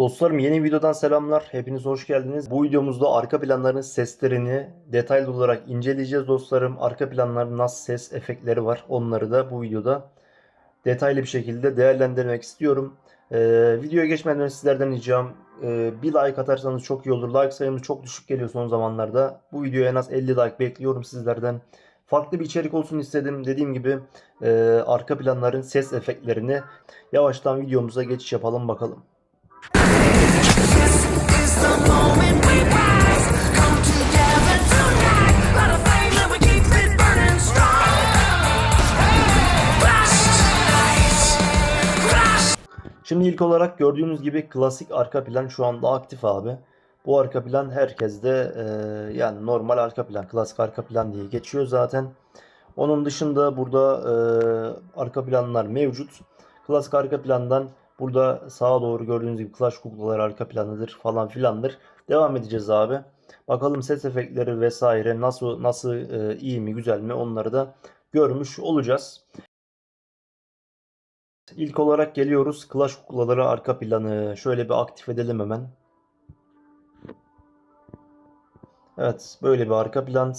Dostlarım yeni videodan selamlar. Hepiniz hoş geldiniz. Bu videomuzda arka planların seslerini detaylı olarak inceleyeceğiz dostlarım. Arka planların nasıl ses efektleri var onları da bu videoda detaylı bir şekilde değerlendirmek istiyorum. Ee, videoya geçmeden önce sizlerden ricam e, bir like atarsanız çok iyi olur. Like sayımız çok düşük geliyor son zamanlarda. Bu videoya en az 50 like bekliyorum sizlerden. Farklı bir içerik olsun istedim. Dediğim gibi e, arka planların ses efektlerini yavaştan videomuza geçiş yapalım bakalım. Şimdi ilk olarak gördüğünüz gibi klasik arka plan şu anda aktif abi. Bu arka plan herkeste e, yani normal arka plan, klasik arka plan diye geçiyor zaten. Onun dışında burada e, arka planlar mevcut. Klasik arka plandan burada sağa doğru gördüğünüz gibi Clash kuklalar arka planıdır falan filandır. Devam edeceğiz abi. Bakalım ses efektleri vesaire nasıl nasıl e, iyi mi güzel mi onları da görmüş olacağız. İlk olarak geliyoruz Clash kuklaları arka planı. Şöyle bir aktif edelim hemen. Evet, böyle bir arka plan.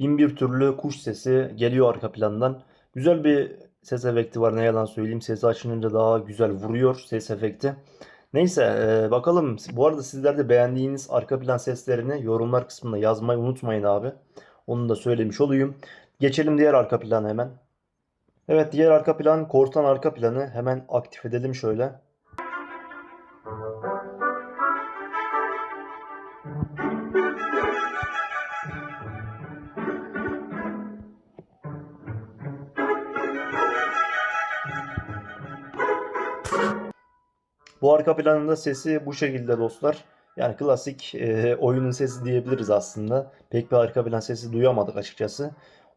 Bin bir türlü kuş sesi geliyor arka plandan. Güzel bir ses efekti var ne yalan söyleyeyim. Sesi açınca daha güzel vuruyor ses efekti. Neyse e, bakalım. Bu arada sizler de beğendiğiniz arka plan seslerini yorumlar kısmında yazmayı unutmayın abi. Onu da söylemiş olayım. Geçelim diğer arka plana hemen. Evet diğer arka plan korsan arka planı. Hemen aktif edelim şöyle. Arka planın da sesi bu şekilde dostlar. Yani klasik e, oyunun sesi diyebiliriz aslında. Pek bir arka plan sesi duyamadık açıkçası.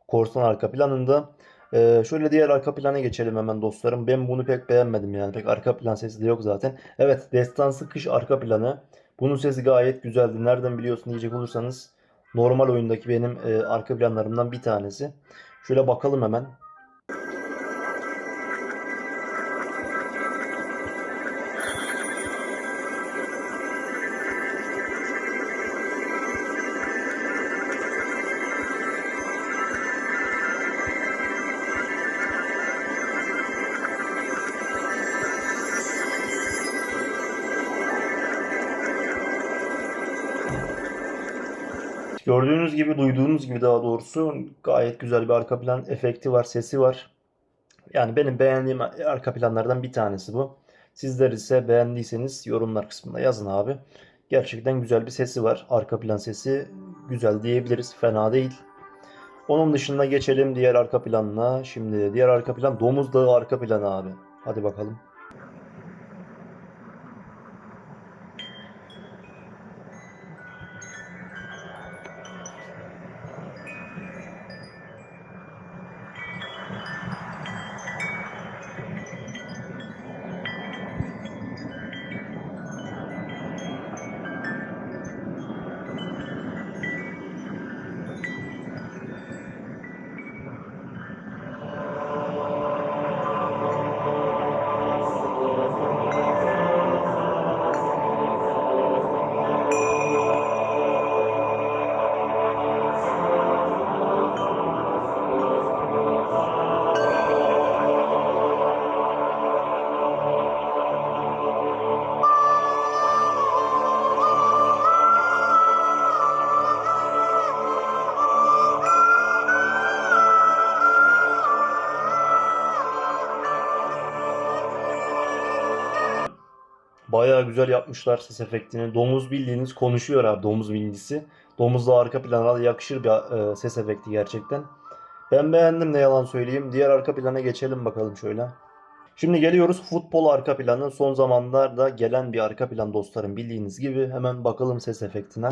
Korsan arka planında. E, şöyle diğer arka plana geçelim hemen dostlarım. Ben bunu pek beğenmedim yani. Pek arka plan sesi de yok zaten. Evet Destansı Kış arka planı. Bunun sesi gayet güzeldi. Nereden biliyorsun diyecek olursanız. Normal oyundaki benim e, arka planlarımdan bir tanesi. Şöyle bakalım hemen. Gördüğünüz gibi, duyduğunuz gibi daha doğrusu gayet güzel bir arka plan efekti var, sesi var. Yani benim beğendiğim arka planlardan bir tanesi bu. Sizler ise beğendiyseniz yorumlar kısmında yazın abi. Gerçekten güzel bir sesi var. Arka plan sesi güzel diyebiliriz. Fena değil. Onun dışında geçelim diğer arka planına. Şimdi diğer arka plan Domuz Dağı arka planı abi. Hadi bakalım. Bayağı güzel yapmışlar ses efektini. Domuz bildiğiniz konuşuyor abi domuz bindisi. Domuzla arka plana da yakışır bir e, ses efekti gerçekten. Ben beğendim ne yalan söyleyeyim. Diğer arka plana geçelim bakalım şöyle. Şimdi geliyoruz futbol arka planı. Son zamanlarda gelen bir arka plan dostlarım bildiğiniz gibi. Hemen bakalım ses efektine.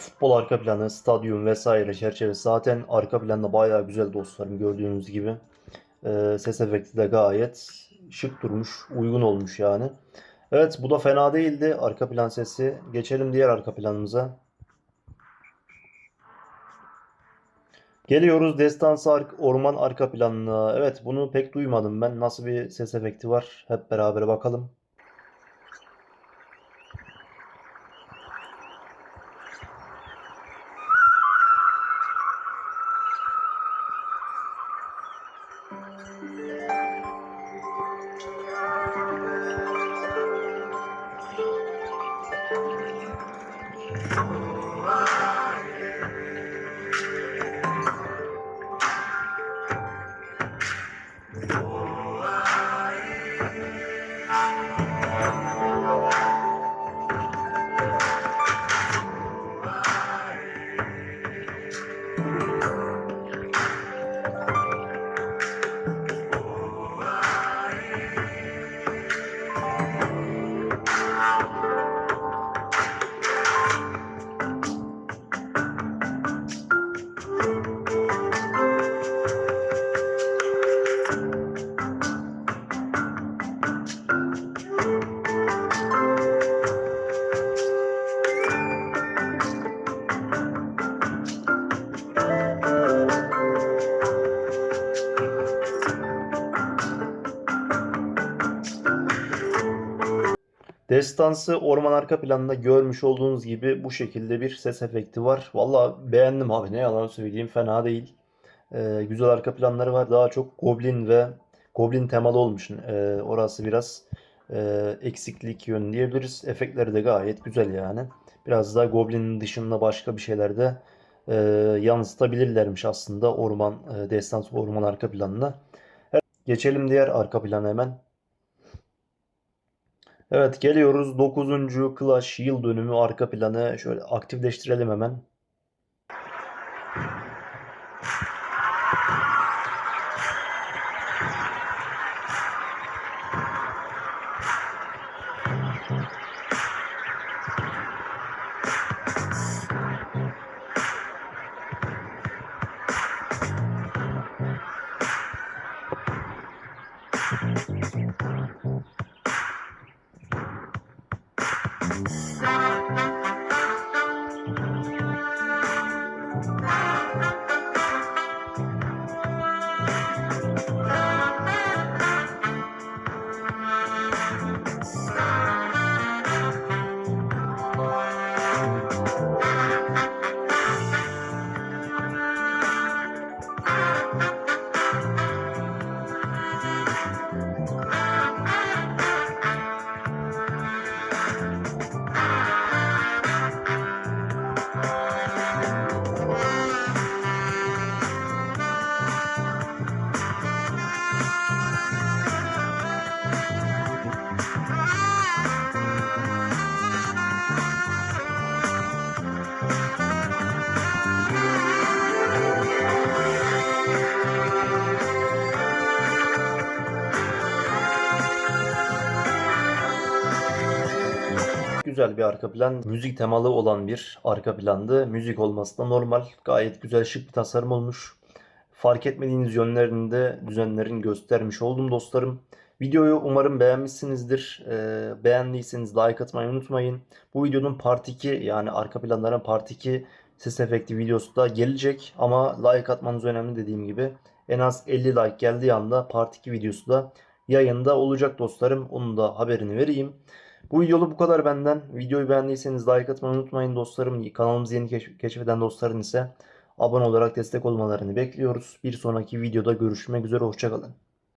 Futbol arka planı, stadyum vesaire çerçevesi zaten arka planda bayağı güzel dostlarım gördüğünüz gibi. E, ses efekti de gayet şık durmuş, uygun olmuş yani. Evet bu da fena değildi arka plan sesi. Geçelim diğer arka planımıza. Geliyoruz Destansı Ark- Orman arka planına. Evet bunu pek duymadım ben. Nasıl bir ses efekti var? Hep beraber bakalım. Destansı orman arka planında görmüş olduğunuz gibi bu şekilde bir ses efekti var. Valla beğendim abi ne yalan söyleyeyim fena değil. Ee, güzel arka planları var. Daha çok Goblin ve Goblin temalı olmuş. Ee, orası biraz e, eksiklik yönü diyebiliriz. Efektleri de gayet güzel yani. Biraz daha Goblin'in dışında başka bir şeyler de e, yansıtabilirlermiş aslında orman e, Destansı orman arka planına. Geçelim diğer arka plana hemen. Evet geliyoruz 9. Clash yıl dönümü arka planı şöyle aktifleştirelim hemen. Bye. Güzel bir arka plan. Müzik temalı olan bir arka plandı. Müzik olması da normal. Gayet güzel şık bir tasarım olmuş. Fark etmediğiniz yönlerini de düzenlerin göstermiş oldum dostlarım. Videoyu umarım beğenmişsinizdir. Ee, beğendiyseniz like atmayı unutmayın. Bu videonun part 2 yani arka planların part 2 ses efekti videosu da gelecek. Ama like atmanız önemli dediğim gibi. En az 50 like geldiği anda part 2 videosu da yayında olacak dostlarım. Onun da haberini vereyim. Bu videolu bu kadar benden. Videoyu beğendiyseniz like atmayı unutmayın dostlarım. Kanalımızı yeni keşf- keşfeden dostların ise abone olarak destek olmalarını bekliyoruz. Bir sonraki videoda görüşmek üzere. Hoşçakalın.